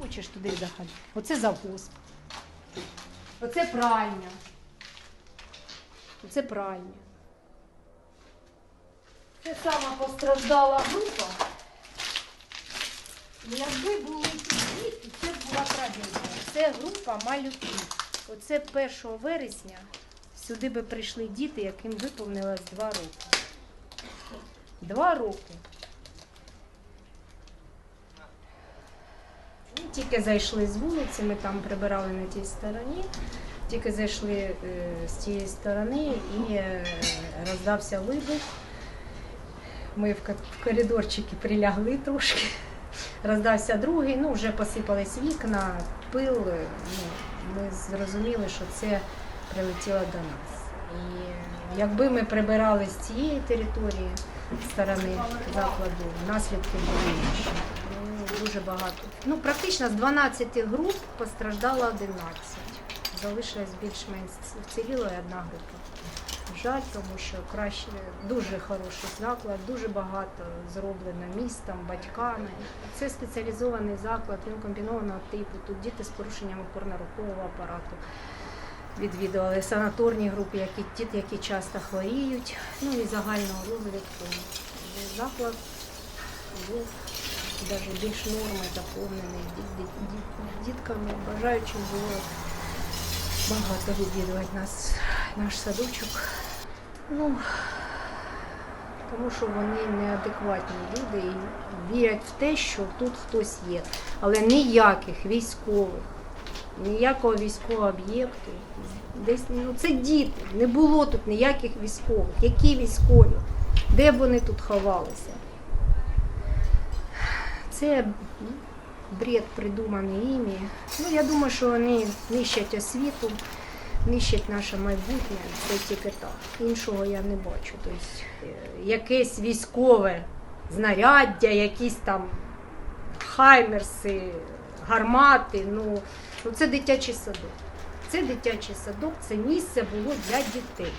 Хочеш туди захаль. Оце завгосп. Оце пральня. Оце пральня. Це сама постраждала група. Якби були ті діти, це була трагедія. Це група малюків. Оце 1 вересня сюди би прийшли діти, яким виповнилось 2 роки. Два роки. Ну, Тільки зайшли з вулиці, ми там прибирали на тій стороні. Тільки зайшли е, з тієї сторони і е, роздався вибух. Ми в коридорчики прилягли трошки. Роздався другий, ну вже посипались вікна, пил. е, Ну, ми зрозуміли, що це прилетіло до нас. І якби ми прибирали з цієї території сторони закладу, наслідки були інші. Ну, дуже багато. Ну, практично з 12 груп постраждало 11. Залишилось більш-менш і одна група. Жаль, тому що краще дуже хороший заклад, дуже багато зроблено містом, батьками. Це спеціалізований заклад, він комбінованого типу. Тут діти з порушенням опорно-рухового апарату відвідували санаторні групи, які діти, які часто хворіють, ну і загального розвитку. Заклад був навіть більш норми заповнений діт- діт- діт- дітками. Бажаючих було багато відвідувати нас, наш садочок. Ну, тому що вони неадекватні люди і вірять в те, що тут хтось є. Але ніяких військових, ніякого військового об'єкту. Десь ну це діти. Не було тут ніяких військових. Які військові? Де б вони тут ховалися? Це бред придуманий ім'я. Ну, я думаю, що вони нищать освіту, нищать наше майбутнє. Це тільки так. Іншого я не бачу. Тобто, е, якесь військове знаряддя, якісь там хаймерси, гармати. Ну, ну це дитячий садок. Це дитячий садок, це місце було для дітей.